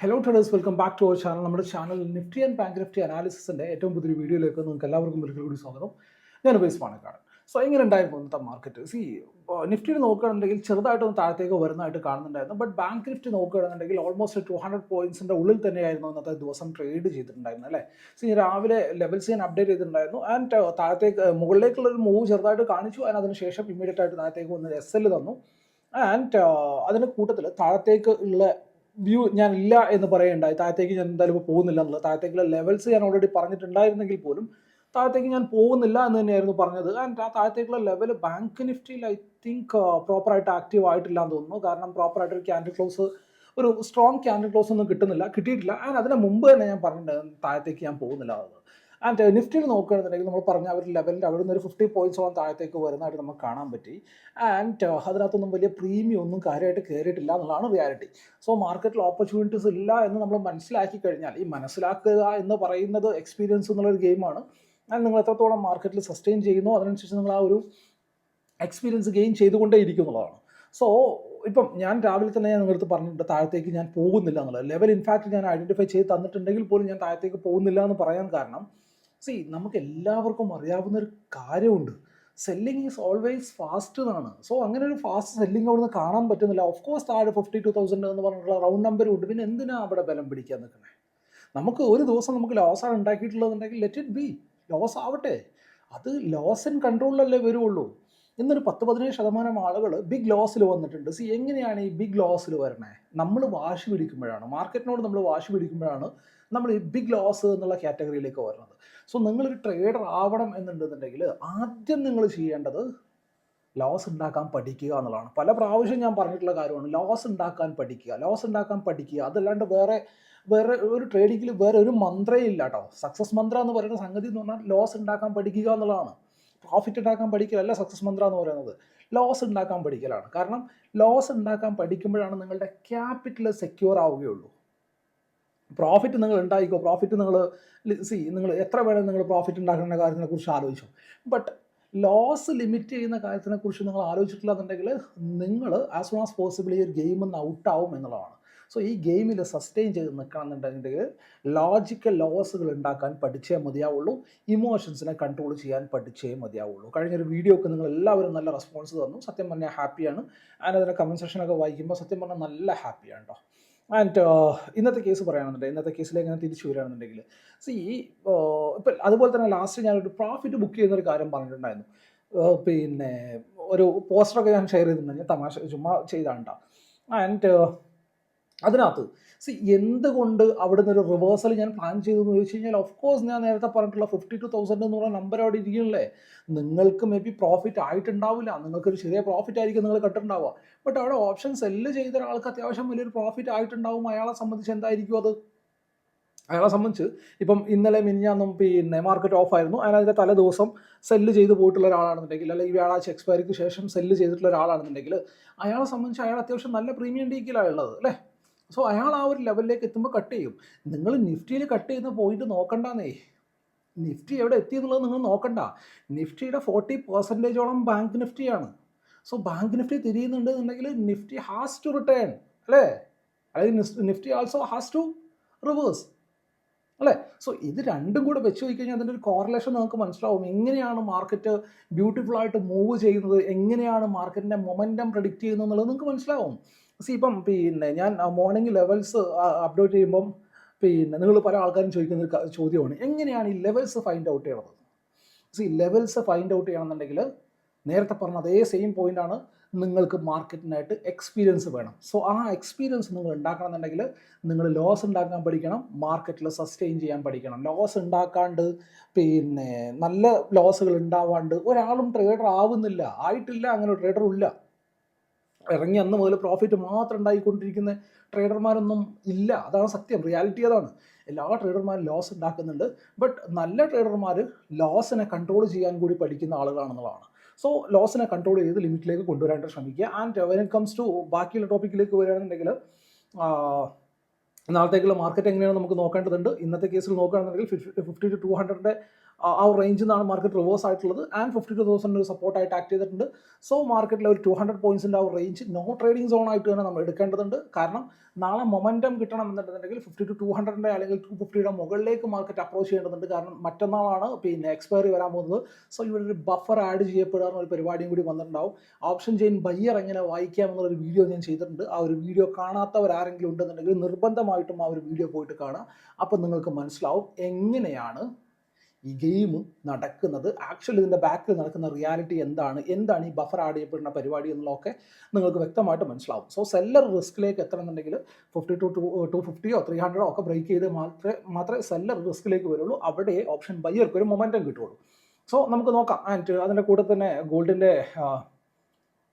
Hello traders welcome back to our channel നമ്മുടെ channel Nifty and bank Nifty അനാലിസിസിന്റെ ഏറ്റവും പുതിയ വീഡിയോയിലേക്ക് നിങ്ങൾക്ക് എല്ലാവർക്കും ഒരിക്കൽ കൂടി സ്വാഗതം. ഞാൻ ഉപയോഗിച്ച് പാണക്കാട്. സോ എങ്ങനെ ഉണ്ടായിരുന്നു ഇന്നത്തെ മാർക്കറ്റ് സി നിഫ്റ്റിയിൽ നോക്കുകയാണെന്നുണ്ടെങ്കിൽ ചെറുതായിട്ടൊന്ന് താഴത്തേക്ക് വരുന്നതായിട്ട് കാണുന്നുണ്ടായിരുന്നു. ബട്ട് ബാങ്ക് നിഫ്റ്റി നോക്കുകയാണെന്നുണ്ടെങ്കിൽ ഓൾമോസ്റ്റ് ടു ഹൺഡ്രഡ് പോയിന്റ്സിന്റെ ഉള്ളിൽ തന്നെയായിരുന്നു ഇന്നത്തെ ദിവസം ട്രേഡ് ചെയ്തിട്ടുണ്ടായിരുന്നു അല്ലേ? സി രാവിലെ ലെവൽസ് ഞാൻ അപ്ഡേറ്റ് ചെയ്തിട്ടുണ്ടായിരുന്നു. ആൻഡ് താഴത്തേക്ക് മുകളിലേക്കുള്ള ഒരു മൂവ് ചെറുതായിട്ട് കാണിച്ചു. ആൻഡ് അതിനുശേഷം ഇമ്മീഡിയറ്റ് ആയിട്ട് താഴത്തേക്ക് വന്ന് എസ് എൽ തന്നു. ആൻഡ് അതിന്റെ കൂട്ടത്തിൽ താഴത്തേക്ക് ഉള്ള വ്യൂ ഞാൻ ഇല്ല എന്ന് പറയുണ്ടായി. താഴത്തേക്ക് ഞാൻ എന്തായാലും പോകുന്നില്ല എന്നുള്ളത്. താഴത്തേക്കുള്ള ലെവൽസ് ഞാൻ ഓൾറെഡി പറഞ്ഞിട്ടുണ്ടായിരുന്നെങ്കിൽ പോലും താഴത്തേക്ക് ഞാൻ പോകുന്നില്ല എന്ന് തന്നെയായിരുന്നു പറഞ്ഞത്. ആൻഡ് ആ താഴത്തേക്കുള്ള ലെവൽ ബാങ്ക് നിഫ്റ്റിയിൽ ഐ തിങ്ക് പ്രോപ്പറായിട്ട് ആക്റ്റീവ് ആയിട്ടില്ല എന്ന് തോന്നുന്നു. കാരണം പ്രോപ്പറായിട്ട് ഒരു ക്യാൻഡിൽ ക്ലോസ് ഒരു സ്ട്രോങ് ക്യാൻഡിൽ ക്ലോസ് ഒന്നും കിട്ടുന്നില്ല കിട്ടിയിട്ടില്ല. ആൻഡ് അതിന് മുമ്പ് തന്നെ ഞാൻ പറഞ്ഞിട്ടുണ്ടായിരുന്നു താഴത്തേക്ക് ഞാൻ പോകുന്നില്ല ആൻഡ് നിഫ്റ്റിയിൽ നോക്കുകയാണെന്നുണ്ടെങ്കിൽ നമ്മൾ പറഞ്ഞ ഒരു ലെവലിന്റെ അവിടെ നിന്ന് ഒരു ഫിഫ്റ്റി പോയിന്റ്സോളം താഴത്തേക്ക് വരുന്നതായിട്ട് നമുക്ക് കാണാൻ പറ്റി. ആൻഡ് അതിനകത്തൊന്നും വലിയ പ്രീമിയം ഒന്നും കാര്യമായിട്ട് കയറിയിട്ടില്ല എന്നുള്ളതാണ് റിയാലിറ്റി സോ മാർക്കറ്റിൽ ഓപ്പർച്യൂണിറ്റീസ് ഇല്ല എന്ന് നമ്മൾ മനസ്സിലാക്കി കഴിഞ്ഞാൽ ഈ മനസ്സിലാക്കുക എന്ന് പറയുന്നത് എക്സ്പീരിയൻസ് എന്നുള്ളൊരു ഗെയിമാണ് ആൻഡ് നിങ്ങൾ എത്രത്തോളം മാർക്കറ്റിൽ സസ്റ്റെയിൻ ചെയ്യുന്നു അതിനനുസരിച്ച് നിങ്ങൾ ആ ഒരു എക്സ്പീരിയൻസ് ഗെയിൻ ചെയ്തുകൊണ്ടേ ഇരിക്കുന്നുള്ളതാണ് സോ ഇപ്പം ഞാൻ രാവിലെ തന്നെ ഞാൻ നിങ്ങളടുത്ത് പറഞ്ഞിട്ടുണ്ട് താഴത്തേക്ക് ഞാൻ പോകുന്നില്ല എന്നുള്ളത്. ലെവൽ ഇൻഫാക്ട് ഞാൻ ഐഡന്റിഫൈ ചെയ്ത് തന്നിട്ടുണ്ടെങ്കിൽ പോലും ഞാൻ താഴത്തേക്ക് പോകുന്നില്ല എന്ന് പറയാൻ കാരണം സി നമുക്ക് എല്ലാവർക്കും അറിയാവുന്ന ഒരു കാര്യമുണ്ട്. സെല്ലിങ് ഈസ് ഓൾവേസ് ഫാസ്റ്റ് എന്നാണ്. സോ അങ്ങനെ ഒരു ഫാസ്റ്റ് സെല്ലിംഗ് അവിടുന്ന് കാണാൻ പറ്റുന്നില്ല. ഓഫ് കോഴ്സ് താഴെ ഫിഫ്റ്റി ടു തൗസൻഡ് എന്ന് പറഞ്ഞിട്ടുള്ള റൗണ്ട് നമ്പർ ഉണ്ട്. പിന്നെ എന്തിനാ അവിടെ ബലം പിടിക്കാൻ നിൽക്കണേ? നമുക്ക് ഒരു ദിവസം നമുക്ക് ലോസ് ലോസാണ് ഉണ്ടാക്കിയിട്ടുള്ളതെന്നുണ്ടെങ്കിൽ ലെറ്റ് ഇറ്റ് ബി ലോസ് ആവട്ടെ. അത് ലോസ് ഇൻ കൺട്രോളിലല്ലേ വരുള്ളൂ ഇന്നൊരു പത്ത് പതിനേഴ് ശതമാനം ആളുകൾ ബിഗ് ലോസിൽ വന്നിട്ടുണ്ട്. സി എങ്ങനെയാണ് ഈ ബിഗ് ലോസിൽ വരണേ? നമ്മൾ വാശി പിടിക്കുമ്പോഴാണ്. മാർക്കറ്റിനോട് നമ്മൾ വാശി പിടിക്കുമ്പോഴാണ് നമ്മൾ ഈ ബിഗ് ലോസ് എന്നുള്ള കാറ്റഗറിയിലേക്ക് വരുന്നത്. സോ നിങ്ങളൊരു ട്രേഡർ ആവണം എന്നുണ്ടെന്നുണ്ടെങ്കിൽ ആദ്യം നിങ്ങൾ ചെയ്യേണ്ടത് ലോസ് ഉണ്ടാക്കാൻ പഠിക്കുക എന്നുള്ളതാണ്. പല പ്രാവശ്യം ഞാൻ പറഞ്ഞിട്ടുള്ള കാര്യമാണ് ലോസ് ഉണ്ടാക്കാൻ പഠിക്കുക ലോസ് ഉണ്ടാക്കാൻ പഠിക്കുക. അതല്ലാണ്ട് വേറെ വേറെ ഒരു ട്രേഡിങ്ങിൽ വേറെ ഒരു മന്ത്രേ ഇല്ല കേട്ടോ സക്സസ് മന്ത്ര എന്ന് പറയുന്ന സംഗതി എന്ന് പറഞ്ഞാൽ ലോസ് ഉണ്ടാക്കാൻ പഠിക്കുക എന്നുള്ളതാണ്. പ്രോഫിറ്റ് ഉണ്ടാക്കാൻ പഠിക്കലല്ല സക്സസ് മന്ത്ര എന്ന് പറയുന്നത്. ലോസ് ഉണ്ടാക്കാൻ പഠിക്കലാണ്. കാരണം ലോസ് ഉണ്ടാക്കാൻ പഠിക്കുമ്പോഴാണ് നിങ്ങളുടെ ക്യാപിറ്റൽ സെക്യൂർ ആവുകയുള്ളൂ. പ്രോഫിറ്റ് നിങ്ങൾ ഉണ്ടായിക്കോ? പ്രോഫിറ്റ് നിങ്ങൾ സി നിങ്ങൾ എത്ര വേണം നിങ്ങൾ പ്രോഫിറ്റ് ഉണ്ടാക്കുന്ന കാര്യത്തിനെക്കുറിച്ച് ആലോചിച്ചു. ബട്ട് ലോസ് ലിമിറ്റ് ചെയ്യുന്ന കാര്യത്തിനെക്കുറിച്ച് നിങ്ങൾ ആലോചിച്ചിട്ടില്ല എന്നുണ്ടെങ്കിൽ നിങ്ങൾ ആസ് സൂൺ ആസ് പോസിബിൾ ഈ ഒരു ഗെയിമിൽ നിന്ന് ഔട്ടാവും എന്നുള്ളതാണ്. സോ ഈ ഗെയിമിൽ സസ്റ്റെയിൻ ചെയ്ത് നിൽക്കണം എന്നുണ്ടെങ്കിൽ ലോജിക്കൽ ലോസുകൾ ഉണ്ടാക്കാൻ പഠിച്ചേ മതിയാവുള്ളൂ. ഇമോഷൻസിനെ കൺട്രോൾ ചെയ്യാൻ പഠിച്ചേ മതിയാവുള്ളൂ. കഴിഞ്ഞൊരു വീഡിയോക്ക് നിങ്ങൾ എല്ലാവരും നല്ല റെസ്പോൺസ് തന്നു. സത്യം പറഞ്ഞാൽ ഹാപ്പിയാണ് ആൻഡ് അതിന്റെ കമന്റ് വായിക്കുമ്പോൾ സത്യം പറഞ്ഞാൽ നല്ല ഹാപ്പിയാണ് കേട്ടോ ആൻഡ് ഇന്നത്തെ കേസ് പറയുകയാണെന്നുണ്ടെങ്കിൽ ഇന്നത്തെ കേസിലേക്ക് ഞാൻ തിരിച്ചു വരികയാണെന്നുണ്ടെങ്കിൽ സി ഇപ്പം അതുപോലെ തന്നെ ലാസ്റ്റ് ഞാനൊരു പ്രോഫിറ്റ് ബുക്ക് ചെയ്യുന്നൊരു കാര്യം പറഞ്ഞിട്ടുണ്ടായിരുന്നു. പിന്നെ ഒരു പോസ്റ്ററൊക്കെ ഞാൻ ഷെയർ ചെയ്തിട്ടുണ്ടെങ്കിൽ തമാശ ചുമ്മാ ചെയ്താണ്ട. ആൻഡ് അതിനകത്ത്. സി എന്തുകൊണ്ട് അവിടെ നിന്ന് ഒരു റിവേഴ്സൽ ഞാൻ പ്ലാൻ ചെയ്തു എന്ന് ചോദിച്ചു കഴിഞ്ഞാൽ ഓഫ് കോഴ്സ് ഞാൻ നേരത്തെ പറഞ്ഞിട്ടുള്ള ഫിഫ്റ്റി ടു തൗസൻഡ് എന്ന് പറഞ്ഞ നമ്പർ അവിടെ ഇരിക്കണല്ലേ നിങ്ങൾക്ക് മേ ബി പ്രോഫിറ്റ് ആയിട്ടുണ്ടാവില്ല. നിങ്ങൾക്കൊരു ചെറിയ പ്രോഫിറ്റ് ആയിരിക്കും നിങ്ങൾ കണ്ടിട്ടുണ്ടാവുക. ബട്ട് അവിടെ ഓപ്ഷൻ സെല്ല് ചെയ്ത ഒരാൾക്ക് അത്യാവശ്യം വലിയൊരു പ്രോഫിറ്റ് ആയിട്ടുണ്ടാവും. അയാളെ സംബന്ധിച്ച് എന്തായിരിക്കും അത്? അയാളെ സംബന്ധിച്ച് ഇപ്പം ഇന്നലെ മിനിഞ്ഞാന്നും പിന്നെ മാർക്കറ്റ് ഓഫ് ആയിരുന്നു. അയാൾ അതിന്റെ തലേ ദിവസം സെല്ല് ചെയ്ത് പോയിട്ടുള്ള ഒരാളാണെന്നുണ്ടെങ്കിൽ അല്ലെങ്കിൽ ഈ വ്യാഴാഴ്ച എക്സ്പയറിക്ക് ശേഷം സെല്ല് ചെയ്തിട്ടുള്ള ഒരാളാണെന്നുണ്ടെങ്കിൽ അയാളെ സംബന്ധിച്ച് അയാൾ അത്യാവശ്യം നല്ല പ്രീമിയം ഡീക്കിലാണ് ഉള്ളത് അല്ലേ? സോ അയാൾ ആ ഒരു ലെവലിലേക്ക് എത്തുമ്പോൾ കട്ട് ചെയ്യും. നിങ്ങൾ നിഫ്റ്റിയിൽ കട്ട് ചെയ്യുന്ന പോയിന്റ് നോക്കണ്ടെന്നേ. നിഫ്റ്റി എവിടെ എത്തി എന്നുള്ളത് നിങ്ങൾ നോക്കണ്ട. നിഫ്റ്റിയുടെ ഫോർട്ടി പെർസെന്റേജോളം ബാങ്ക് നിഫ്റ്റിയാണ്. സോ ബാങ്ക് നിഫ്റ്റി തിരിയുന്നുണ്ട് എന്നുണ്ടെങ്കിൽ നിഫ്റ്റി ഹാസ് ടു റിട്ടേൺ അല്ലേ? അതായത് Nifty also has to reverse അല്ലേ? സോ ഇത് രണ്ടും കൂടെ വെച്ച് നോക്കി കഴിഞ്ഞാൽ അതിന്റെ ഒരു കോറിലേഷൻ നമുക്ക് മനസ്സിലാവും. എങ്ങനെയാണ് മാർക്കറ്റ് ബ്യൂട്ടിഫുൾ ആയിട്ട് മൂവ് ചെയ്യുന്നത്? എങ്ങനെയാണ് മാർക്കറ്റിന്റെ മൊമെന്റം പ്രഡിക്റ്റ് ചെയ്യുന്നത് എന്നുള്ളത് നിങ്ങൾക്ക് മനസ്സിലാവും. സി ഇപ്പം പിന്നെ ഞാൻ മോർണിംഗ് ലെവൽസ് അപ്ഡേറ്റ് ചെയ്യുമ്പം പിന്നെ നിങ്ങൾ പല ആൾക്കാരും ചോദിക്കുന്ന ഒരു ചോദ്യമാണ് എങ്ങനെയാണ് ഈ ലെവൽസ് ഫൈൻഡ് ഔട്ട് ചെയ്യണത്? സി ലെവൽസ് ഫൈൻഡ് ഔട്ട് ചെയ്യണമെന്നുണ്ടെങ്കിൽ നേരത്തെ പറഞ്ഞ അതേ സെയിം പോയിന്റാണ് നിങ്ങൾക്ക് മാർക്കറ്റിനായിട്ട് എക്സ്പീരിയൻസ് വേണം. സോ ആ എക്സ്പീരിയൻസ് നിങ്ങൾ ഉണ്ടാക്കണമെന്നുണ്ടെങ്കിൽ നിങ്ങൾ ലോസ് ഉണ്ടാക്കാൻ പഠിക്കണം മാർക്കറ്റിൽ സസ്റ്റെയിൻ ചെയ്യാൻ പഠിക്കണം. ലോസ് ഉണ്ടാക്കാണ്ട് പിന്നെ നല്ല ലോസുകൾ ഉണ്ടാവാണ്ട് ഒരാളും ട്രേഡർ ആവുന്നില്ല ആയിട്ടില്ല അങ്ങനെ ട്രേഡറും ഇല്ല. ഇറങ്ങി അന്ന് മുതൽ പ്രോഫിറ്റ് മാത്രം ഉണ്ടായിക്കൊണ്ടിരിക്കുന്ന ട്രേഡർമാരൊന്നും ഇല്ല. അതാണ് സത്യം. റിയാലിറ്റി അതാണ്. എല്ലാ ട്രേഡർമാരും ലോസ് ഉണ്ടാക്കുന്നുണ്ട്. ബട്ട് നല്ല ട്രേഡർമാർ ലോസിനെ കൺട്രോൾ ചെയ്യാൻ കൂടി പഠിക്കുന്ന ആളുകളാണെന്നുള്ളതാണ്. സോ ലോസിനെ കൺട്രോൾ ചെയ്ത് ലിമിറ്റിലേക്ക് കൊണ്ടുവരാനായിട്ട് ശ്രമിക്കുക. And when it comes to ബാക്കിയുള്ള ടോപ്പിക്കിലേക്ക് വരികയാണെന്നുണ്ടെങ്കിൽ നാളത്തേക്കുള്ള മാർക്കറ്റ് എങ്ങനെയാണ് നമുക്ക് നോക്കേണ്ടതുണ്ട്. ഇന്നത്തെ കേസിൽ നോക്കുകയാണെന്നുണ്ടെങ്കിൽ ഫിഫ്റ്റി ടു ടു ഹൺഡ്രഡിന്റെ ആ റേഞ്ചിൽ നിന്നാണ് മാർക്കറ്റ് റിവേഴ്സ് ആയിട്ടുള്ളത്. ആൻഡ് ഫിഫ്റ്റി ടു തൗസൻഡ് ഒരു സപ്പോർട്ടായിട്ട് ആക്ട് ചെയ്തിട്ടുണ്ട്. സോ മാർക്കറ്റിലെ ഒരു ടു ഹൺഡ്രഡ് പോയിന്റ്സിന്റെ ആ റേഞ്ച് നോ ട്രേഡിംഗ് സോൺ ആയിട്ട് തന്നെ നമ്മൾ എടുക്കേണ്ടതുണ്ട്. കാരണം നാളെ മൊമെന്റം കിട്ടണം എന്നുണ്ടെന്നുണ്ടെങ്കിൽ ഫിഫ്റ്റി ടു ടു ഹൺഡ്രഡിന്റെ അല്ലെങ്കിൽ ടു ഫിഫ്റ്റിയുടെ മുകളിലേക്ക് മാർക്കറ്റ് അപ്രോച്ച് ചെയ്യേണ്ടതുണ്ട്. കാരണം മറ്റന്നാളാണ് പിന്നെ എക്സ്പയറി വരാൻ പോകുന്നത്. സോ ഇവിടെ ഒരു ബഫർ ആഡ് ചെയ്യപ്പെടുക എന്നൊരു പരിപാടിയും കൂടി വന്നിട്ടുണ്ടാവും. ഓപ്ഷൻ ചെയിൻ ബയ്യർ എങ്ങനെ വായിക്കാം എന്നുള്ളൊരു വീഡിയോ ഞാൻ ചെയ്തിട്ടുണ്ട്. ആ ഒരു വീഡിയോ കാണാത്തവർ ആരെങ്കിലും ഉണ്ടെന്നുണ്ടെങ്കിൽ നിർബന്ധമായിട്ടും ആ ഒരു വീഡിയോ പോയിട്ട് കാണാം. അപ്പം നിങ്ങൾക്ക് മനസ്സിലാവും എങ്ങനെയാണ് ഈ ഗെയിം നടക്കുന്നത് ആക്ച്വലി ഇതിന്റെ ബാക്കിൽ നടക്കുന്ന റിയാലിറ്റി എന്താണ് എന്താണ് ഈ ബഫർ ആഡ് ചെയ്യപ്പെടുന്ന പരിപാടി എന്നുള്ളതൊക്കെ നിങ്ങൾക്ക് വ്യക്തമായിട്ട് മനസ്സിലാവും. സോ സെല്ലർ റിസ്കിലേക്ക് എത്തണമെന്നുണ്ടെങ്കിൽ ഫിഫ്റ്റി ടു ടു ഫിഫ്റ്റിയോ ത്രീ ഹൺഡ്രഡോ ഒക്കെ ബ്രേക്ക് ചെയ്ത് മാത്രമേ മാത്രമേ സെല്ലർ റിസ്കിലേക്ക് വരുള്ളൂ. അവിടെ ഓപ്ഷൻ ബയ്യർക്ക് ഒരു മൊമെന്റം കിട്ടുള്ളൂ. സോ നമുക്ക് നോക്കാം. ആൻഡ് അതിന്റെ കൂടെ തന്നെ ഗോൾഡിന്റെ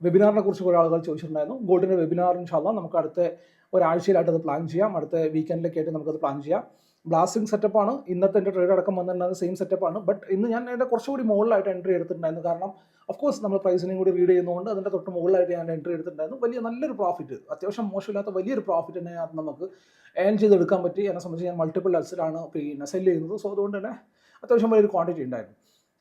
വെബിനാറിനെ കുറിച്ച് കുറേ ആളുകൾ ചോദിച്ചിട്ടുണ്ടായിരുന്നു. ഗോൾഡിന്റെ വെബിനാർ ഇൻഷാല്ല നമുക്ക് അടുത്ത ഒരാഴ്ചയിലായിട്ട് അത് പ്ലാൻ ചെയ്യാം. അടുത്ത വീക്കെൻഡിലേക്കായിട്ട് നമുക്കത് പ്ലാൻ ചെയ്യാം. ബ്ലാസ്റ്റിംഗ് സെറ്റപ്പാണ് ഇന്നത്തെ എന്റെ ട്രേഡ് അടക്കം വന്നിട്ടുണ്ടായിരുന്ന സെയിം സെറ്റപ്പാണ് ബട്ട് ഇന്ന് ഞാൻ എന്റെ കുറച്ചുകൂടി മുകളിലായിട്ട് എൻട്രി എടുത്തിട്ടുണ്ടായിരുന്നു. കാരണം ഓഫ് കോഴ്സ് നമ്മൾ പ്രൈസിനെയും കൂടി റീഡ് ചെയ്യുന്നതുകൊണ്ട് അതിന്റെ തൊട്ട് മുകളിലായിട്ട് ഞാൻ എൻട്രി എടുത്തിട്ടുണ്ടായിരുന്നു. വലിയ നല്ലൊരു പ്രോഫിറ്റ് അത്യാവശ്യം മോശമില്ലാത്ത വലിയൊരു പ്രോഫിറ്റ് തന്നെ നമുക്ക് ഏൺ ചെയ്തെടുക്കാൻ പറ്റി. എന്നെ സംബന്ധിച്ച് ഞാൻ മൾട്ടിപ്പിൾ അൽസിലാണ് പിന്നെ സെല്ല് ചെയ്യുന്നത്. സോ അതുകൊണ്ട് തന്നെ അത്യാവശ്യം വലിയൊരു ക്വാണ്ടിറ്റി ഉണ്ടായിരുന്നു.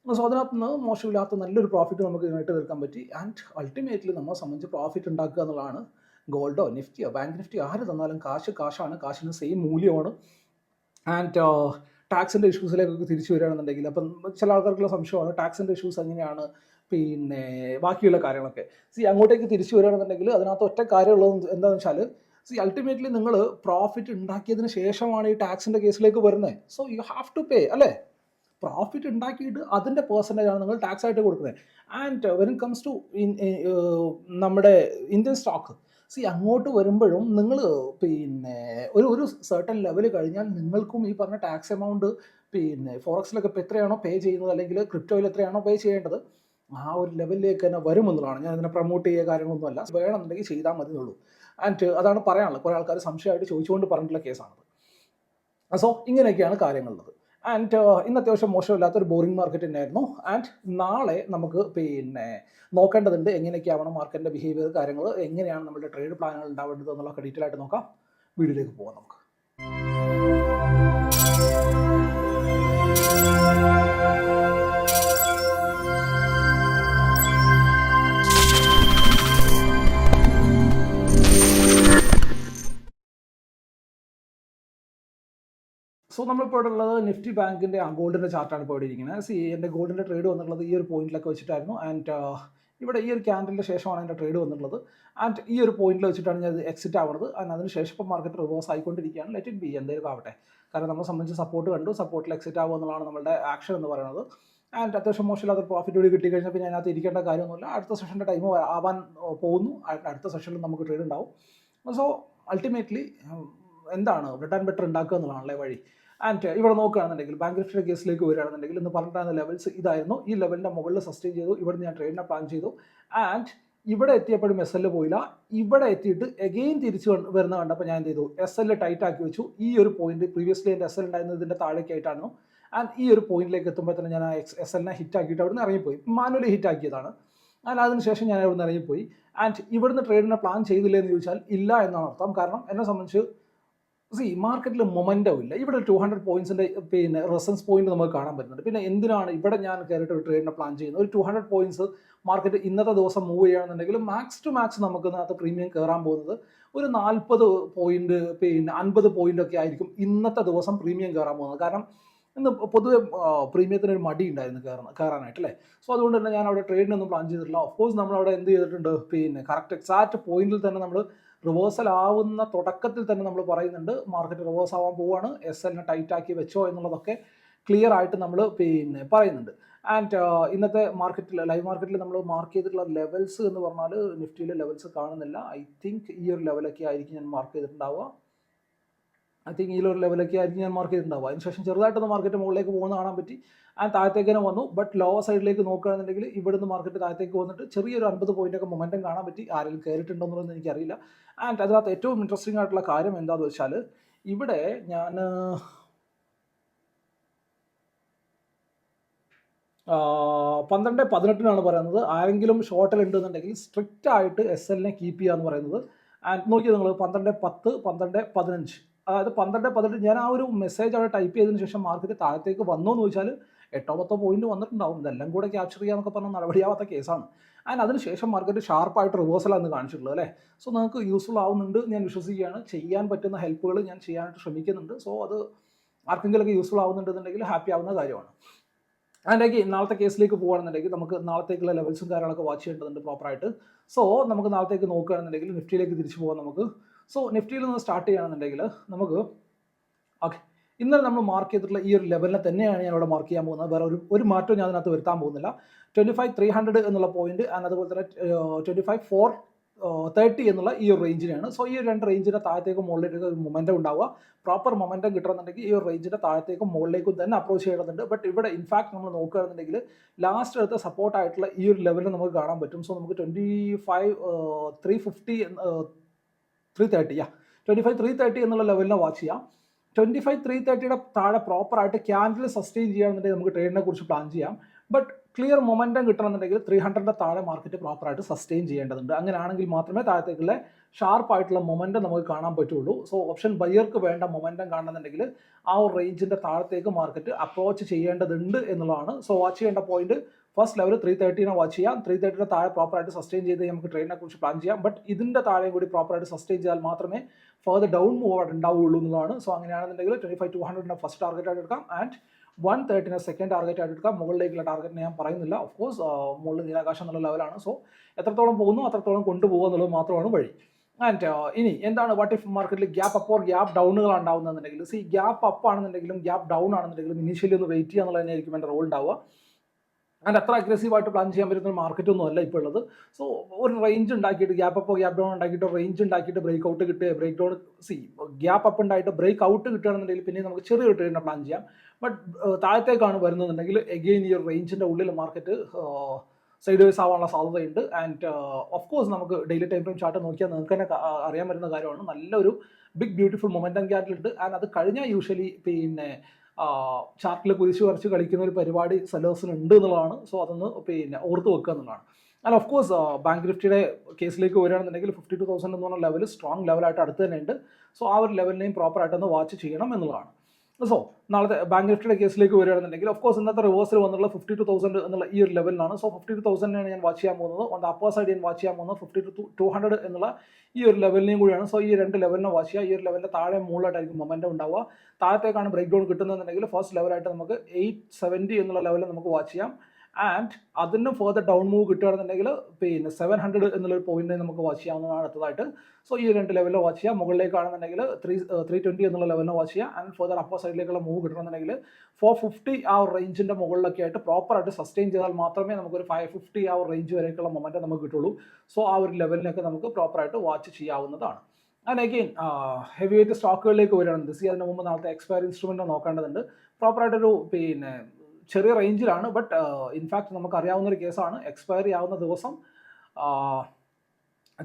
സോ അതിനകത്ത് നിന്ന് മോശമില്ലാത്ത നല്ലൊരു പ്രോഫിറ്റ് നമുക്ക് ഇതിനായിട്ട് തീർക്കാൻ പറ്റി. ആൻഡ് അൾട്ടിമേറ്റ്ലി നമ്മളെ സംബന്ധിച്ച് പ്രോഫിറ്റ് ഉണ്ടാക്കുക എന്നുള്ളതാണ് ഗോൾഡോ നിഫ്റ്റിയോ ബാങ്ക് നിഫ്റ്റിയോ ആര് തന്നാലും കാശ് കാശാണ്. കാശിന് സെയിം മൂല്യമാണ്. ആൻഡ് ടാക്സിന്റെ ഇഷ്യൂസിലേക്കൊക്കെ തിരിച്ചു വരികയാണെന്നുണ്ടെങ്കിൽ അപ്പം ചില ആൾക്കാർക്കുള്ള സംശയമാണ്. ടാക്സിന്റെ ഇഷ്യൂസ് എങ്ങനെയാണ്? പിന്നെ ബാക്കിയുള്ള കാര്യങ്ങളൊക്കെ. സി അങ്ങോട്ടേക്ക് തിരിച്ചു വരികയാണെന്നുണ്ടെങ്കിൽ അതിനകത്ത് ഒറ്റ കാര്യമുള്ളത് എന്താണെന്ന് വെച്ചാൽ സി അൾട്ടിമേറ്റ്ലി നിങ്ങൾ പ്രോഫിറ്റ് ഉണ്ടാക്കിയതിന് ശേഷമാണ് ഈ ടാക്സിന്റെ കേസിലേക്ക് വരുന്നത്. So you have to pay അല്ലേ? പ്രോഫിറ്റ് ഉണ്ടാക്കിയിട്ട് അതിന്റെ പേഴ്സന്റേജ് ആണ് നിങ്ങൾ ടാക്സ് ആയിട്ട് കൊടുക്കുന്നത്. And when it comes to നമ്മുടെ ഇന്ത്യൻ സ്റ്റോക്ക് സി അങ്ങോട്ട് വരുമ്പോഴും നിങ്ങൾ പിന്നെ ഒരു ഒരു സെർട്ടൺ ലെവൽ കഴിഞ്ഞാൽ നിങ്ങൾക്കും ഈ പറഞ്ഞ ടാക്സ് എമൗണ്ട് പിന്നെ ഫോറക്സിലൊക്കെ ഇപ്പോൾ എത്രയാണോ പേ ചെയ്യുന്നത് അല്ലെങ്കിൽ ക്രിപ്റ്റോയിൽ എത്രയാണോ പേ ചെയ്യേണ്ടത് ആ ഒരു ലെവലിലേക്ക് തന്നെ വരുമെന്നുള്ളതാണ് ഞാൻ ഇതിനെ പ്രൊമോട്ട് ചെയ്യുക കാര്യങ്ങളൊന്നുമല്ല വേണമെന്നുണ്ടെങ്കിൽ ചെയ്താൽ മതി എന്നുള്ളൂ. ആൻഡ് അതാണ് പറയാനുള്ളത്. കുറേ ആൾക്കാർ സംശയമായിട്ട് ചോദിച്ചുകൊണ്ട് പറഞ്ഞിട്ടുള്ള കേസാണത് സോ ഇങ്ങനെയൊക്കെയാണ് കാര്യങ്ങളുള്ളത്. ആൻഡ് ഇന്ന് അത്യാവശ്യം മോശമില്ലാത്ത ഒരു ബോറിംഗ് മാർക്കറ്റ് തന്നെയായിരുന്നു. ആൻഡ് നാളെ നമുക്ക് പിന്നെ നോക്കേണ്ടതുണ്ട് എങ്ങനെയൊക്കെയാവണം മാർക്കറ്റിന്റെ ബിഹേവിയർ കാര്യങ്ങൾ എങ്ങനെയാണ് നമ്മുടെ ട്രേഡ് പ്ലാനുകൾ ഉണ്ടാവേണ്ടത് എന്നുള്ളതൊക്കെ ഡീറ്റെയിൽ ആയിട്ട് നോക്കാം. വീഡിയോയിലേക്ക് പോകാം നമുക്ക്. സോ നമ്മളിപ്പോൾ ഇവിടെ ഉള്ളത് നിഫ്റ്റി ബാങ്കിന്റെ ഗോൾഡിന്റെ ചാർട്ടാണ് ഇപ്പോൾ ഇവിടെ ഇരിക്കുന്നത്. സി എന്റെ ഗോൾഡിന്റെ ട്രേഡ് വന്നിട്ടുള്ളത് ഈ ഒരു പോയിന്റിലൊക്കെ വെച്ചിട്ടായിരുന്നു. ആൻഡ് ഇവിടെ ഈ ഒരു ക്യാൻഡലിന്റെ ശേഷമാണ് എന്റെ ട്രേഡ് വന്നിട്ടുള്ളത്. ആൻഡ് ഈ ഒരു പോയിന്റിൽ വെച്ചിട്ടാണ് ഞാൻ എക്സിറ്റ് ആവുന്നത് ആൻഡ് അതിന് ശേഷം ഇപ്പോൾ മാർക്കറ്റ് റിവേഴ്സ് ആയിക്കൊണ്ടിരിക്കുകയാണ്. ലെറ്റ് ഇറ്റ് ബി എന്തെങ്കിലും ആവട്ടെ. കാരണം നമ്മളെ സംബന്ധിച്ച് സപ്പോർട്ട് കണ്ടു. സപ്പോർട്ടിൽ എക്സിറ്റ് ആവുക എന്നുള്ളതാണ് നമ്മുടെ ആക്ഷൻ എന്ന് പറയുന്നത്. ആൻഡ് അത്യാവശ്യം മോശമില്ലാത്ത പ്രോഫിറ്റ് കൂടി കിട്ടി കഴിഞ്ഞാൽ പിന്നെ അതിനകത്ത് ഇരിക്കേണ്ട കാര്യമൊന്നുമില്ല. അടുത്ത സെഷന്റെ ടൈം ആവാൻ പോകുന്നു. അടുത്ത സെഷനിൽ നമുക്ക് ട്രേഡ് ഉണ്ടാവും. സോ അൾട്ടിമേറ്റ്ലി എന്താണ് റിട്ടേൺ ബെറ്റർ ഉണ്ടാക്കുക എന്നുള്ളതാണല്ലേ വഴി. ആൻഡ് ഇവിടെ നോക്കുകയാണെന്നുണ്ടെങ്കിൽ ബാങ്ക് നിഫ്റ്റിയുടെ കേസിലേക്ക് വരികയാണെന്നുണ്ടെങ്കിൽ ഇന്ന് പറഞ്ഞിട്ടുണ്ടായിരുന്ന ലെവൽസ് ഇതായിരുന്നു. ഈ ലെവലിന്റെ മുകളിൽ സസ്റ്റെയിൻ ചെയ്തു. ഇവിടെ ഞാൻ ട്രേഡിനെ പ്ലാൻ ചെയ്തു. ആൻഡ് ഇവിടെ എത്തിയപ്പോഴും എസ് എല്ലിൽ പോയില്ല. ഇവിടെ എത്തിയിട്ട് എഗെയിൻ തിരിച്ച് വരുന്ന കണ്ടപ്പോൾ ഞാൻ എന്ത് ചെയ്തു? എസ് എല്ലിൽ ടൈറ്റ് ആക്കി വെച്ചു. ഈ ഒരു പോയിന്റ് പ്രീവിയസ്ലി എന്റെ എസ് എൽ ഉണ്ടായിരുന്നത് ഇതിന്റെ താഴേക്കായിട്ടാണ് ആൻഡ് ഈ ഒരു പോയിന്റിലേക്ക് എത്തുമ്പോൾ തന്നെ ഞാൻ എസ് എല്ലിനെ ഹിറ്റ് ആക്കിയിട്ട് അവിടെ നിന്ന് ഇറങ്ങിപ്പോയി. Manually hit ആക്കിയതാണ്. ആൻഡ് അതിനുശേഷം ഞാൻ അവിടുന്ന് ഇറങ്ങിപ്പോയി. ആൻഡ് ഇവിടുന്ന് ട്രേഡിനെ പ്ലാൻ ചെയ്തില്ലേ എന്ന് ചോദിച്ചാൽ ഇല്ല എന്നാണ് അർത്ഥം. കാരണം എന്നെ സംബന്ധിച്ച് സി മാർക്കറ്റിൽ മൊമെന്റം ഇല്ല. ഇവിടെ ടു ഹൺഡ്രഡ് പോയിന്റ്സിന്റെ പിന്നെ റെസൻസ് പോയിന്റ് നമുക്ക് കാണാൻ പറ്റുന്നുണ്ട്. പിന്നെ എന്തിനാണ് ഇവിടെ ഞാൻ കയറിയിട്ട് ഒരു ട്രേഡിനെ പ്ലാൻ ചെയ്യുന്നത്? ഒരു ടു ഹൺഡ്രഡ് പോയിന്റ്സ് മാർക്കറ്റ് ഇന്നത്തെ ദിവസം മൂവ് ചെയ്യുകയാണെന്നുണ്ടെങ്കിൽ മാക്സ് ടു മാക്സ് നമുക്ക് ഇതിനകത്ത് പ്രീമിയം കയറാൻ പോകുന്നത് ഒരു നാൽപ്പത് പോയിന്റ് പിന്നെ അൻപത് പോയിന്റ് ഒക്കെ ആയിരിക്കും ഇന്നത്തെ ദിവസം പ്രീമിയം കയറാൻ പോകുന്നത്. കാരണം ഇന്ന് പൊതുവെ പ്രീമിയത്തിന് ഒരു മടി ഉണ്ടായിരുന്നു കയറാൻ കയറാനായിട്ട് അല്ലേ? സോ അതുകൊണ്ട് തന്നെ ഞാൻ അവിടെ ട്രേഡിനൊന്നും പ്ലാൻ ചെയ്തിട്ടില്ല. ഓഫ് കോഴ്സ് നമ്മൾ അവിടെ എന്ത് ചെയ്തിട്ടുണ്ട്? പിന്നെ കറക്റ്റ് എക്സാക്റ്റ് പോയിന്റിൽ തന്നെ നമ്മൾ റിവേഴ്സൽ ആവുന്ന തുടക്കത്തിൽ തന്നെ നമ്മൾ പറയുന്നുണ്ട്. മാർക്കറ്റ് റിവേഴ്സ് ആവാൻ പോവാണ്. എസ് എല്ലിനെ ടൈറ്റ് ആക്കി വെച്ചോ എന്നുള്ളതൊക്കെ ക്ലിയർ ആയിട്ട് നമ്മൾ പിന്നെ പറയുന്നുണ്ട്. ആൻഡ് ഇന്നത്തെ മാർക്കറ്റിൽ ലൈവ് മാർക്കറ്റിൽ നമ്മൾ മാർക്ക് ചെയ്തിട്ടുള്ള ലെവൽസ് എന്ന് പറഞ്ഞാൽ നിഫ്റ്റിയിലെ ലെവൽസ് കാണുന്നില്ല. ഐ തിങ്ക് ഈ ഒരു ലെവലൊക്കെ ആയിരിക്കും ഞാൻ മാർക്ക് ചെയ്തിട്ടുണ്ടാവുക. ഐ തിങ്ക് ഈ ഒരു ലെവലൊക്കെ ആയിരിക്കും ഞാൻ മാർക്ക് ചെയ്തിട്ടുണ്ടാവുക അതിനുശേഷം ചെറുതായിട്ടൊന്ന് മാർക്കറ്റ് മുകളിലേക്ക് പോകുന്ന കാണാൻ പറ്റി. ആ താഴത്തേക്ക് തന്നെ വന്നു. ബട്ട് ലോവർ സൈഡിലേക്ക് നോക്കുകയാണെന്നുണ്ടെങ്കിൽ ഇവിടുന്ന് മാർക്കറ്റ് താഴത്തേക്ക് വന്നിട്ട് ചെറിയൊരു അൻപത് പോയിന്റ് ഒക്കെ മൊമെന്റം കാണാൻ പറ്റി. ആരെങ്കിലും കയറിയിട്ടുണ്ടോ എന്നുള്ളത് എനിക്കറിയില്ല. ആൻഡ് അതിനകത്ത് ഏറ്റവും ഇൻട്രസ്റ്റിംഗ് ആയിട്ടുള്ള കാര്യം എന്താണെന്ന് വെച്ചാൽ ഇവിടെ ഞാൻ പന്ത്രണ്ട് പതിനെട്ടിനാണ് പറയുന്നത്. ആരെങ്കിലും ഷോർട്ടിൽ ഉണ്ടെന്നുണ്ടെങ്കിൽ സ്ട്രിക്റ്റ് ആയിട്ട് എസ് എല്ലിനെ കീപ്പ് ചെയ്യുക എന്ന് പറയുന്നത്. ആൻഡ് നോക്കിയത് നിങ്ങൾ പന്ത്രണ്ട് പത്ത് പന്ത്രണ്ട് പതിനഞ്ച്. അതായത് പന്ത്രണ്ട് പതിനെട്ട് ഞാൻ ആ ഒരു മെസ്സേജ് അവിടെ ടൈപ്പ് ചെയ്തതിന് ശേഷം മാർക്കറ്റ് താഴത്തേക്ക് വന്നോ എന്ന് ചോദിച്ചാൽ എട്ടോ പത്തോ പോയിന്റ് വന്നിട്ടുണ്ടാവും. ഇതെല്ലാം കൂടെ ക്യാപ്ചർ ചെയ്യാന്നൊക്കെ പറഞ്ഞാൽ നടപടിയാവാത്ത കേസാണ്. ആൻഡ് അതിനുശേഷം മാർക്കറ്റ് ഷാർപ്പായിട്ട് റിവേഴ്സലാണ് കാണിച്ചിട്ടുള്ളത് അല്ലേ? സോ നിങ്ങൾക്ക് യൂസ്ഫുൾ ആവുന്നുണ്ട് ഞാൻ വിശ്വസിക്കുകയാണ്. ചെയ്യാൻ പറ്റുന്ന ഹെൽപ്പുകൾ ഞാൻ ചെയ്യാനായിട്ട് ശ്രമിക്കുന്നുണ്ട്. സോ അത് ആർക്കെങ്കിലുമൊക്കെ യൂസ്ഫുൾ ആവുന്നുണ്ടെന്നുണ്ടെങ്കിൽ ഹാപ്പി ആവുന്ന കാര്യമാണ്. അതിലേക്ക് നാളത്തെ കേസിലേക്ക് പോകുകയാണെന്നുണ്ടെങ്കിൽ നമുക്ക് നാളത്തേക്കുള്ള ലെവൽസും കാര്യങ്ങളൊക്കെ വാച്ച് ചെയ്യേണ്ടതുണ്ട് പ്രോപ്പറായിട്ട് സോ നമുക്ക് നാളത്തേക്ക് നോക്കുകയാണെന്നുണ്ടെങ്കിൽ നിഫ്റ്റിയിലേക്ക് തിരിച്ചു പോകാൻ നമുക്ക് സോ നിഫ്റ്റിയിൽ നിന്ന് സ്റ്റാർട്ട് ചെയ്യുകയാണെന്നുണ്ടെങ്കിൽ നമുക്ക് ഓക്കെ ഇന്നലെ നമ്മൾ മാർക്ക് ചെയ്തിട്ടുള്ള ഈ ഒരു ലെവലിനെ തന്നെയാണ് ഞാൻ ഇവിടെ മാർക്ക് ചെയ്യാൻ പോകുന്നത്. വേറെ ഒരു ഒരു മാറ്റവും ഞാൻ അതിനകത്ത് വരുത്താൻ പോകുന്നില്ല. ട്വന്റി ഫൈവ് ത്രീ ഹൺഡ്രഡ് എന്നുള്ള പോയിന്റ് ആൻഡ് അതുപോലെ തന്നെ ട്വന്റി ഫൈവ് ഫോർ തേർട്ടി എന്നുള്ള ഈ ഒരു റേഞ്ചിനെയാണ് സോ ഈ രണ്ട് റേഞ്ചിന്റെ താഴത്തേക്കും മുകളിലേക്ക് മൊമെന്റം ഉണ്ടാവുക. പ്രോപ്പർ മൊമെന്റം കിട്ടണമെന്നുണ്ടെങ്കിൽ ഈ ഒരു റേഞ്ചിന്റെ താഴത്തേക്കും മുകളിലേക്കും തന്നെ അപ്രോച്ച് ചെയ്യേണ്ടതുണ്ട്. ബട്ട് ഇവിടെ ഇൻഫാക്ട് നമ്മൾ നോക്കുകയാണെന്നുണ്ടെങ്കിൽ ലാസ്റ്റ് എടുത്ത സപ്പോർട്ട് ആയിട്ടുള്ള ഈ ഒരു ലെവലിൽ നമുക്ക് കാണാൻ പറ്റും. സോ നമുക്ക് twenty five three fifty three thirty yeah twenty five three thirty എന്നുള്ള ലെവലിനെ വാച്ച് ചെയ്യാം. ട്വന്റി ഫൈവ് ത്രീ തേർട്ടിയുടെ താഴെ പ്രോപ്പറായിട്ട് ക്യാൻഡിൽ സസ്റ്റെയിൻ ചെയ്യുകയാണെന്നുണ്ടെങ്കിൽ നമുക്ക് ട്രേഡിനെ കുറിച്ച് പ്ലാൻ ചെയ്യാം. ബട്ട് ക്ലിയർ മൊമെന്റം കിട്ടണമെന്നുണ്ടെങ്കിൽ ത്രീ ഹൺഡ്രഡിന്റെ താഴെ മാർക്കറ്റ് പ്രോപ്പറായിട്ട് സസ്റ്റെയിൻ ചെയ്യേണ്ടതുണ്ട്. അങ്ങനെയാണെങ്കിൽ മാത്രമേ താഴത്തേക്കുള്ള ഷാർപ്പായിട്ടുള്ള മൊമെന്റം നമുക്ക് കാണാൻ പറ്റുള്ളൂ. സോ ഓപ്ഷൻ ബയ്യർക്ക് വേണ്ട മൊമെന്റം കാണണമെന്നുണ്ടെങ്കിൽ ആ ഒരു റേഞ്ചിന്റെ താഴത്തേക്ക് മാർക്കറ്റ് അപ്രോച്ച് ചെയ്യേണ്ടതുണ്ട് എന്നുള്ളതാണ്. സോ വാച്ച് ചെയ്യേണ്ട പോയിന്റ് ഫസ്റ്റ് ലെവൽ ത്രീ തേർട്ടീനെ വാച്ച് ചെയ്യാം. ത്രീ തേർട്ടിയുടെ താഴെ പ്രോപ്പറായിട്ട് സസ്റ്റെയിൻ ചെയ്ത് നമുക്ക് ട്രെയിനിനെ കുറിച്ച് പ്ലാൻ ചെയ്യാം. ബട്ട് ഇതിന്റെ താഴെ കൂടി പ്രോപ്പറായിട്ട് സസ്റ്റെയിൻ ചെയ്താൽ മാത്രമേ ഫർദർ ഡൗൺ മൂവ് അവിടെ ഉണ്ടാവുള്ളൂ എന്നുള്ളതാണ്. സോ അങ്ങനെയാണെന്നുണ്ടെങ്കിൽ ട്വന്റി ഫൈവ് ടു ഹൺഡ്രഡിനെ ഫസ്റ്റ് ടാർഗറ്റ് ആയിട്ട് എടുക്കാം. ആൻഡ് വൺ തേർട്ടിനെ സെക്കൻഡ് ടാർഗറ്റ് ആയിട്ട് എടുക്കാം. മുകളിലേക്കുള്ള ടാർഗറ്റ് ഞാൻ പറയുന്നില്ല. ഓഫ് കോഴ്സ് മുകളിൽ നീലാകാശം എന്നുള്ള ലെവലാണ് സോ എത്രത്തോളം പോകുന്നു അത്രത്തോളം കൊണ്ടുപോകുക എന്നുള്ളത് മാത്രമാണ് വഴി. ആൻഡ് ഇനി എന്താണ് വാട്ട് ഇഫ് മാർക്കറ്റിൽ ഗ്യാപ്പ് അപ്പ് ഓർ ഗ്യാപ്പ് ഡൗണുകൾ ഉണ്ടാവുന്നുണ്ടെങ്കിൽ സി ഗ്യാപ്പ് അപ്പ് ആണെന്നുണ്ടെങ്കിലും ഗ്യാപ്പ് ഡൗൺ ആണെന്നുണ്ടെങ്കിലും ഇനീഷ്യലി ഒന്ന് വെയിറ്റ് ചെയ്യുക എന്നുള്ളത് തന്നെയായിരിക്കും എന്റെ റോൾ ഉണ്ടാവുക. ആൻഡ് അത്ര അഗ്രസീവായിട്ട് പ്ലാൻ ചെയ്യാൻ പറ്റുന്ന മാർക്കറ്റ് ഒന്നും അല്ല ഇപ്പോൾ ഉള്ളത്. സോ ഒരു റേഞ്ച് ഉണ്ടാക്കിയിട്ട് ഗ്യാപ്പ് അപ്പോ ഗ്യാപ്പ് ഡൗൺ ഉണ്ടാക്കിയിട്ട് റേഞ്ച് ഉണ്ടാക്കിയിട്ട് ബ്രേക്ക് ഔട്ട് കിട്ടുക break down see gap up ഉണ്ടായിട്ട് ബ്രേക്ക് ഔട്ട് കിട്ടുകയാണെന്നുണ്ടെങ്കിൽ പിന്നെ നമുക്ക് ചെറിയൊരു ട്രേഡിനെ പ്ലാൻ ചെയ്യാം. ബട്ട് താഴത്തേക്കാണ് വരുന്നതെന്നുണ്ടെങ്കിൽ എഗെയിൻ ഈ ഒരു റേഞ്ചിന്റെ ഉള്ളിൽ മാർക്കറ്റ് സൈഡ് വേസ് ആവാനുള്ള സാധ്യതയുണ്ട്. ആൻഡ് ഓഫ് കോഴ്സ് നമുക്ക് ഡെയിലി ടൈം ഫ്രെയിം ചാർട്ട് നോക്കിയാൽ നിങ്ങൾക്ക് തന്നെ അറിയാൻ പറ്റുന്ന കാര്യമാണ്. നല്ലൊരു ബിഗ് ബ്യൂട്ടിഫുൾ മൊമെന്റം ക്യാറ്റിലുണ്ട് ആൻഡ് അത് കഴിഞ്ഞാൽ യൂഷ്വലി പിന്നെ ചാർട്ടിൽ കുരിശ് വരച്ച് കളിക്കുന്ന ഒരു പരിപാടി സെല്ലേഴ്സിന് ഉണ്ട് എന്നുള്ളതാണ്. സോ അതൊന്ന് പിന്നെ ഓർത്ത് വെക്കുക എന്നുള്ളതാണ്. ആൻഡ് ഓഫ് കോഴ്സ് ബാങ്ക് നിഫ്റ്റിയുടെ കേസിലേക്ക് വരികയാണെന്നുണ്ടെങ്കിൽ ഫിഫ്റ്റി ടു തൗസൻഡ് എന്ന് പറഞ്ഞ ലെവൽ സ്ട്രോങ് ലെവലായിട്ട് അടുത്ത് തന്നെ ഉണ്ട് സോ ആ ഒരു ലെവലിനെയും പ്രോപ്പറായിട്ടൊന്ന് വാച്ച് ചെയ്യണം എന്നുള്ളതാണ്. സോ നാളത്തെ ബാങ്ക് നിഫ്റ്റിയുടെ കേസിലേക്ക് വരികയാണെന്നുണ്ടെങ്കിൽ ഓഫ് കോഴ്സ് ഇന്നത്തെ റിവേഴ്സിൽ വന്നുള്ള ഫിഫ്റ്റി ടു തൗസൻഡ് എന്നുള്ള ഈ ഒരു ലെവലിലാണ് സോ ഫിഫ്റ്റി ടു തൗസൻഡിനാണ് ഞാൻ വാച്ച് ചെയ്യാൻ പോകുന്നത്. ഓൺ ദ അപ്പർ സൈഡ് ഞാൻ വാച്ച് ചെയ്യാൻ പോകുന്നത് ഫിഫ്റ്റി ടു ടു ഹൺഡ്രഡ് എന്നുള്ള ഈ ഒരു ലെവലിനെയും കൂടിയാണ്. സോ ഈ രണ്ട് ലെവലിനെ വാച്ച് ചെയ്യുക. ഈ ഒരു ലെവലിന്റെ താഴെ മുകളിലായിട്ടായിരിക്കും മൊമെന്റം ഉണ്ടാവുക. താഴത്തേക്കാണ് ബ്രേക്ക് ഡൗൺ കിട്ടുന്നതെന്നുണ്ടെങ്കിൽ ഫസ്റ്റ് ലെവലായിട്ട് നമുക്ക് എയ്റ്റ് സെവന്റി എന്നുള്ള ലെവലിൽ നമുക്ക് വാച്ച് ചെയ്യാം. ആൻഡ് അതിന് ഫർദർ ഡൗൺ മൂവ് കിട്ടുകയാണെന്നുണ്ടെങ്കിൽ പിന്നെ സെവൻ ഹൺഡ്രഡ് എന്നുള്ളൊരു പോയിന്റ് നമുക്ക് വാച്ച് ചെയ്യാവുന്നതാണ് അടുത്തതായിട്ട്. സോ ഈ രണ്ട് ലെവലിൽ വാച്ച് ചെയ്യുക മുകളിലേക്കാണെന്നുണ്ടെങ്കിൽ ത്രീ ത്രീ ട്വന്റി എന്നുള്ള ലെവലിൽ വാച്ച് ചെയ്യുക ആൻഡ് ഫർദർ അപ്പർ സൈഡിലേക്കുള്ള മൂവ് കിട്ടണമെന്നുണ്ടെങ്കിൽ ഫോർ ഫിഫ്റ്റി ആ റേഞ്ചിന്റെ മുകളിലൊക്കെ ആയിട്ട് പ്രോപ്പറായിട്ട് സസ്റ്റെയിൻ ചെയ്താൽ മാത്രമേ നമുക്കൊരു ഫൈവ് ഫിഫ്റ്റി ആ റേഞ്ച് വരേക്കുള്ള മൊമെന്റം നമുക്ക് കിട്ടുള്ളൂ. സോ ആ ഒരു ലെവലിനൊക്കെ നമുക്ക് പ്രോപ്പറായിട്ട് വാച്ച് ചെയ്യാവുന്നതാണ്. ആൻഡ് അഗെയിൻ ഹെവി വെയിറ്റ് സ്റ്റോക്കുകളിലേക്ക് വരികയാണെന്ന് സി അതിന് മുമ്പ് നാളത്തെ എക്സ്പയർ ഇൻസ്ട്രുമെന്റ് നോക്കേണ്ടതുണ്ട്. പ്രോപ്പറായിട്ടൊരു പിന്നെ ചെറിയ റേഞ്ചിലാണ് ബട്ട് ഇൻഫാക്ട് നമുക്ക് അറിയാവുന്ന ഒരു കേസാണ്. എക്സ്പയറി ആവുന്ന ദിവസം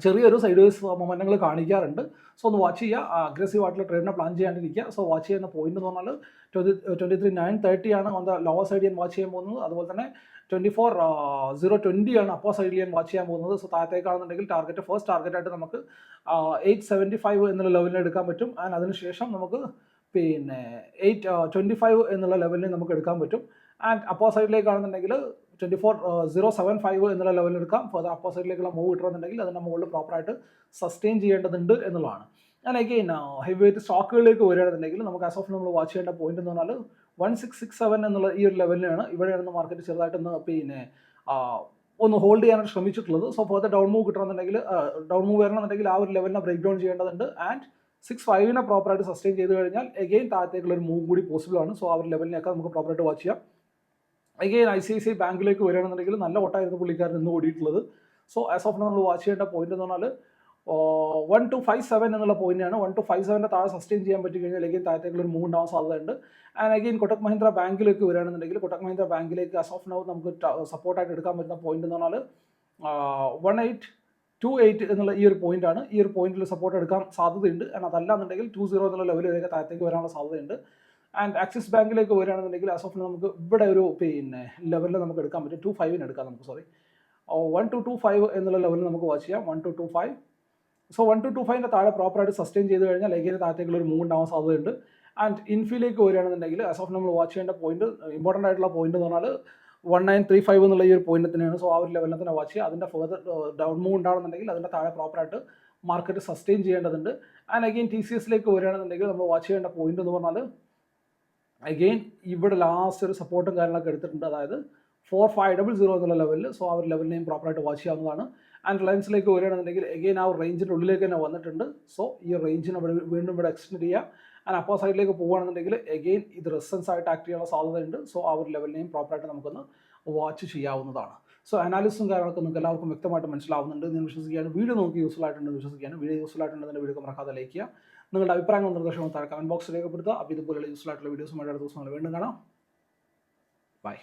ചെറിയൊരു സൈഡ് വേസ് മൊമെന്റങ്ങൾ കാണിക്കാറുണ്ട്. സോ ഒന്ന് വാച്ച് ചെയ്യുക. അഗ്രസീവ് ആയിട്ടുള്ള ട്രേഡിനെ പ്ലാൻ ചെയ്യാണ്ടിരിക്കുക. സോ വാച്ച് ചെയ്യുന്ന പോയിന്റ് എന്ന് പറഞ്ഞാൽ twenty twenty three nine thirty ആണ് ഓൺ ദ ലോവർ സൈഡ് ഞാൻ വാച്ച് ചെയ്യാൻ പോകുന്നത്. അതുപോലെ തന്നെ ട്വന്റി ഫോർ സീറോ ട്വന്റി ആണ് അപ്പർ സൈഡിൽ ഞാൻ വാച്ച് ചെയ്യാൻ പോകുന്നത്. സോ താഴത്തേക്കാണെന്നുണ്ടെങ്കിൽ ടാർഗറ്റ് ഫസ്റ്റ് ടാർഗറ്റ് ആയിട്ട് നമുക്ക് എയ്റ്റ് സെവന്റി ഫൈവ് എന്നുള്ള ലെവലിൽ എടുക്കാൻ പറ്റും. ആൻഡ് അതിനുശേഷം നമുക്ക് പിന്നെ എയ്റ്റ് ട്വന്റി ഫൈവ് എന്നുള്ള ലെവലിൽ നമുക്ക് എടുക്കാൻ പറ്റും. ആൻഡ് അപ്പോ സൈഡിലേക്കാണെന്നുണ്ടെങ്കിൽ twenty four zero seven five എന്നുള്ള ലെവലിൽ എടുക്കാം. ഫർദർ അപ്പോ സൈഡിലേക്കുള്ള മൂവ് കിട്ടണമെന്നുണ്ടെങ്കിൽ അതിന്റെ മുകളിൽ പ്രോപ്പറായിട്ട് സസ്റ്റെയിൻ ചെയ്യേണ്ടതുണ്ട് എന്നുള്ളതാണ്. ഞാൻ അഗെയിൻ ഹെവി വെയിറ്റ് സ്റ്റോക്കുകളിലേക്ക് വരികയാണെന്നുണ്ടെങ്കിൽ നമുക്ക് ആസ് ഓഫ് നമ്മൾ വാച്ച് ചെയ്യേണ്ട പോയിന്റ് എന്ന് പറഞ്ഞാൽ വൺ സിക്സ് സിക്സ് സെവൻ എന്നുള്ള ഈ ഒരു ലെവലിലാണ് ഇവിടെയാണ് മാർക്കറ്റ് ചെറുതായിട്ടൊന്ന് പിന്നെ ഒന്ന് ഹോൾഡ് ചെയ്യാനായിട്ട് ശ്രമിച്ചിട്ടുള്ളത്. So for the down move കിട്ടണമെന്നുണ്ടെങ്കിൽ ഡൗൺ മൂവ് വരണമെന്നുണ്ടെങ്കിൽ ആ ഒരു ലെവലിനെ ബ്രേക്ക് ഡൗൺ ചെയ്യേണ്ടതുണ്ട്. ആൻഡ് സിക്സ് ഫൈവിനെ പ്രോപ്പറായിട്ട് സസ്റ്റെയിൻ ചെയ്ത് കഴിഞ്ഞാൽ എഗെയിൻ താഴത്തേക്കുള്ള ഒരു മൂവ് കൂടി പോസിബിൾ ആണ്. സോ ആ ഒരു ലെവലിനെയൊക്കെ നമുക്ക് പ്രോപ്പറായിട്ട് വാച്ച് ചെയ്യാം. Again I C I C I ബാങ്കിലേക്ക് വരികയാണെന്നുണ്ടെങ്കിൽ നല്ല ഓട്ടായിരുന്നു പുള്ളിക്കാരൻ ഇന്ന് ഓടിയിട്ടുള്ളത്. സോ ആസ് ഓഫ് നമ്മൾ വാച്ച് ചെയ്യേണ്ട പോയിന്റ് എന്ന് പറഞ്ഞാൽ വൺ ടു ഫൈവ് സെവൻ എന്നുള്ള പോയിന്റാണ് വൺ ടു ഫൈവ് സെവന്റെ താഴെ സസ്റ്റെയിൻ ചെയ്യാൻ പറ്റി കഴിഞ്ഞാൽ അല്ലെങ്കിൽ താഴത്തേക്കുള്ള ഒരു മൂവ് ഉണ്ടാവാൻ സാധ്യതയുണ്ട്. ആൻഡ് അഗെയിൻ കൊട്ടക് മഹീന്ദ്ര ബാങ്കിലേക്ക് വരികയാണെന്നുണ്ടെങ്കിൽ കൊട്ടക് മഹീന്ദ്ര ബാങ്കിലേക്ക് ആസ് ഓഫ് നൗ നമുക്ക് സപ്പോർട്ടായിട്ട് എടുക്കാൻ പറ്റുന്ന പോയിന്റ് എന്ന് പറഞ്ഞാൽ വൺ എയ്റ്റ് ടു എയ്റ്റ് എന്നുള്ള ഈ ഒരു പോയിന്റാണ് ഈ ഒരു പോയിന്റിൽ സപ്പോർട്ട് എടുക്കാൻ സാധ്യതയുണ്ട്. ആൻഡ് അതല്ല എന്നുണ്ടെങ്കിൽ ടു സീറോ എന്നുള്ള ലെവലിലേക്ക് താഴത്തേക്ക് വരാനുള്ള സാധ്യതയുണ്ട്. ആൻഡ് ആക്സിസ് ബാങ്കിലേക്ക് വരികയാണെന്നുണ്ടെങ്കിൽ ആസ് ഓഫ് നമുക്ക് ഇവിടെ ഒരു പിന്നെ ലെവലിൽ നമുക്ക് എടുക്കാൻ പറ്റും. ടു ഫൈവിന് എടുക്കാം നമുക്ക് sorry one two two five എന്നുള്ള ലെവലിൽ നമുക്ക് വാച്ച് ചെയ്യാം. One two two five so one two two ഫൈവിന്റെ താഴെ പ്രോപ്പറായിട്ട് സസ്റ്റെയിൻ ചെയ്ത് കഴിഞ്ഞാൽ ലെഗിന് താഴത്തേക്കുള്ള ഒരു മൂവ് ഉണ്ടാവാൻ സാധ്യതയുണ്ട്. ആൻഡ് ഇൻഫിലേക്ക് വരികയാണെന്നുണ്ടെങ്കിൽ ആസ് ഓഫ് നമ്മൾ വാച്ച് ചെയ്യേണ്ട പോയിന്റ് ഇമ്പോർട്ടന്റ് ആയിട്ടുള്ള പോയിന്റ് എന്ന് പറഞ്ഞാൽ വൺ നയൻ ത്രീ ഫൈവ് എന്നുള്ള ഈ ഒരു പോയിന്റ് തന്നെയാണ്. സോ ആ ഒരു ലെവലിൽ തന്നെ വാച്ച് ചെയ്യുക. അതിന്റെ ഫെർദർ ഡൗൺ മൂവ് ഉണ്ടാകുന്നുണ്ടെങ്കിൽ അതിന്റെ താഴെ പ്രോപ്പറായിട്ട് മാർക്കറ്റ് സസ്റ്റെയിൻ ചെയ്യേണ്ടതുണ്ട്. ആൻഡ് അഗെയിൻ ടി സി എസിലേക്ക് വരികയാണെന്നുണ്ടെങ്കിൽ നമ്മൾ വാച്ച് ചെയ്യേണ്ട പോയിന്റ് എന്ന് പറഞ്ഞാൽ അഗെയിൻ ഇവിടെ ലാസ്റ്റ് ഒരു സപ്പോർട്ടും കാര്യങ്ങളൊക്കെ എടുത്തിട്ടുണ്ട്. അതായത് ഫോർ ഫൈവ് ഡബിൾ സീറോ എന്നുള്ള ലെവലിൽ സോ ആ ഒരു ലെവലിനെയും പ്രോപ്പറായിട്ട് വാച്ച് ചെയ്യാവുന്നതാണ്. ആൻഡ് റിലയൻസിലേക്ക് വരികയാണെന്നുണ്ടെങ്കിൽ എഗെയിൻ ആ റേഞ്ചിന്റെ ഉള്ളിലേക്ക് തന്നെ വന്നിട്ടുണ്ട്. സോ ഈ റേഞ്ചിനെ ഇവിടെ വീണ്ടും ഇവിടെ എക്സ്റ്റെൻഡ് ചെയ്യുക. ആൻഡ് അപ്പോ സൈഡിലേക്ക് പോകുകയാണെന്നുണ്ടെങ്കിൽ എഗെയിൻ ഇത് റെസൻസ് ആയിട്ട് ആക്ട് ചെയ്യാനുള്ള സാധ്യതയുണ്ട്. സോ ആ ഒരു ലെവലിനെയും പ്രോപ്പറായിട്ട് നമുക്കൊന്ന് വാച്ച് ചെയ്യാവുന്നതാണ്. സോ അനാലിസും കാര്യങ്ങളൊക്കെ നിങ്ങൾക്ക് എല്ലാവർക്കും വ്യക്തമായിട്ട് മനസ്സിലാവുന്നുണ്ട്. ഞാൻ വിശ്വസിക്കുകയാണ്. വീഡിയോ നോക്കി യൂസ്ഫുൾ ആയിട്ടുണ്ടെന്ന് വിശ്വസിക്കുകയാണ്. വീഡിയോ യൂസ്ഫുൾ ആയിട്ടുണ്ടെന്ന് വീഡിയോ മറക്കാതെ ലൈക്ക് ചെയ്യുക. നിങ്ങളുടെ അഭിപ്രായങ്ങളും നിർദ്ദേശങ്ങളും താഴെ കമന്റ് ബോക്സിൽ രേഖപ്പെടുത്തുക. അപ്പോൾ ഇതുപോലെയുള്ള യൂസ്ഫുൾ ആയിട്ടുള്ള വീഡിയോസുമായിട്ട് അടുത്ത ദിവസങ്ങൾ വീണ്ടും കാണാം. ബൈ